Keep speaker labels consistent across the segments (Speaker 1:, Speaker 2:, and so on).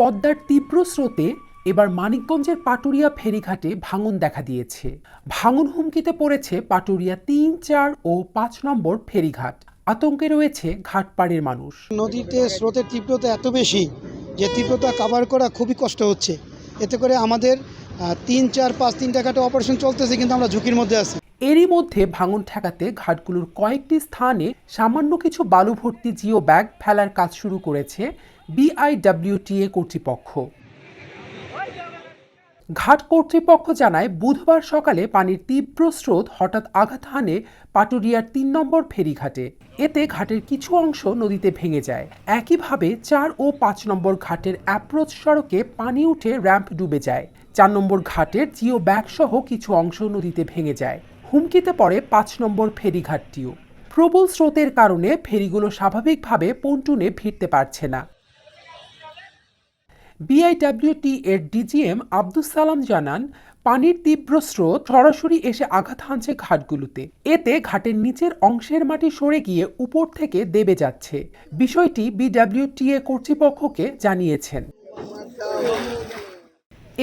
Speaker 1: পদ্মার তীব্র স্রোতে এবার মানিকগঞ্জের পাটুরিয়া ফেরিঘাটে ভাঙন দেখা দিয়েছে। ভাঙন হুমকিতে পড়েছে পাটুরিয়া তিন, চার ও পাঁচ নম্বর ফেরিঘাট। আতঙ্কে রয়েছে ঘাটপাড়ের মানুষ।
Speaker 2: নদীতে স্রোতের তীব্রতা এত বেশি যে তীব্রতা কাভার করা খুবই কষ্ট হচ্ছে। এতে করে আমাদের তিন, চার, পাঁচ তিন টাকাটা অপারেশন চলতেছে, কিন্তু আমরা ঝুঁকির মধ্যে আছি।
Speaker 1: এরই মধ্যে ভাঙন ঠেকাতে ঘাটগুলোর কয়েকটি স্থানে সামান্য কিছু বালু ভর্তি জিও ব্যাগ ফেলার কাজ শুরু করেছে বিআইডব্লিউটিএ কর্তৃপক্ষ। ঘাট কর্তৃপক্ষ জানায়, বুধবার সকালে পানির তীব্র স্রোত হঠাৎ আঘাত হানে পাটুরিয়ার তিন নম্বর ফেরিঘাটে। এতে ঘাটের কিছু অংশ নদীতে ভেঙে যায়। একইভাবে চার ও পাঁচ নম্বর ঘাটের অ্যাপ্রোচ সড়কে পানি উঠে র্যাম্প ডুবে যায়। চার নম্বর ঘাটের জিও ব্যাগ সহ কিছু অংশ নদীতে ভেঙে যায়। হুমকিতে পড়ে পাঁচ নম্বর ফেরিঘাটটিও। প্রবল স্রোতের কারণে ফেরিগুলো স্বাভাবিকভাবে পন্টুনে ফিরতে পারছে না। বিআইডব্লিউটি এর ডিজিএম আব্দুস সালাম জানান, পানির তীব্র স্রোত সরাসরি এসে আঘাত হানছে ঘাটগুলোতে। এতে ঘাটের নিচের অংশের মাটি সরে গিয়ে উপর থেকে দেবে যাচ্ছে। বিষয়টি বিডব্লিউটিএ কর্তৃপক্ষকে জানিয়েছেন।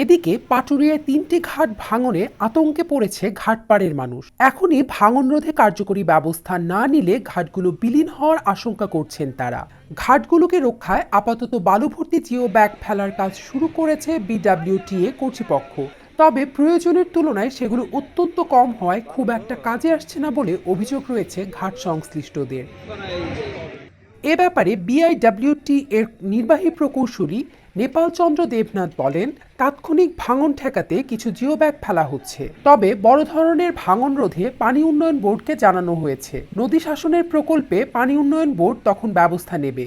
Speaker 1: এদিকে পাটুরিয়ায় তিনটি ঘাট ভাঙনে আতঙ্কে পড়েছে ঘাটপাড়ের মানুষ। এখনই ভাঙন রোধে কার্যকরী ব্যবস্থা না নিলে ঘাটগুলো বিলীন হওয়ার আশঙ্কা করছেন তারা। ঘাটগুলোকে রক্ষায় আপাতত বালুভর্তি জিও ব্যাগ ফেলার কাজ শুরু করেছে বিডব্লিউটিএ কর্তৃপক্ষ। তবে প্রয়োজনের তুলনায় সেগুলো অত্যন্ত কম হওয়ায় খুব একটা কাজে আসছে না বলে অভিযোগ রয়েছে ঘাট সংশ্লিষ্টদের। এ ব্যাপারে বিআইডব্লিউটি এর নির্বাহী প্রকৌশলী নেপাল চন্দ্র দেবনাথ বলেন, তাৎক্ষণিক ভাঙন ঠেকাতে কিছু জিও ব্যাগ ফেলা হচ্ছে। তবে বড় ধরনের ভাঙন রোধে পানি উন্নয়ন বোর্ডকে জানানো হয়েছে। নদী শাসনের প্রকল্পে পানি উন্নয়ন বোর্ড তখন ব্যবস্থা নেবে।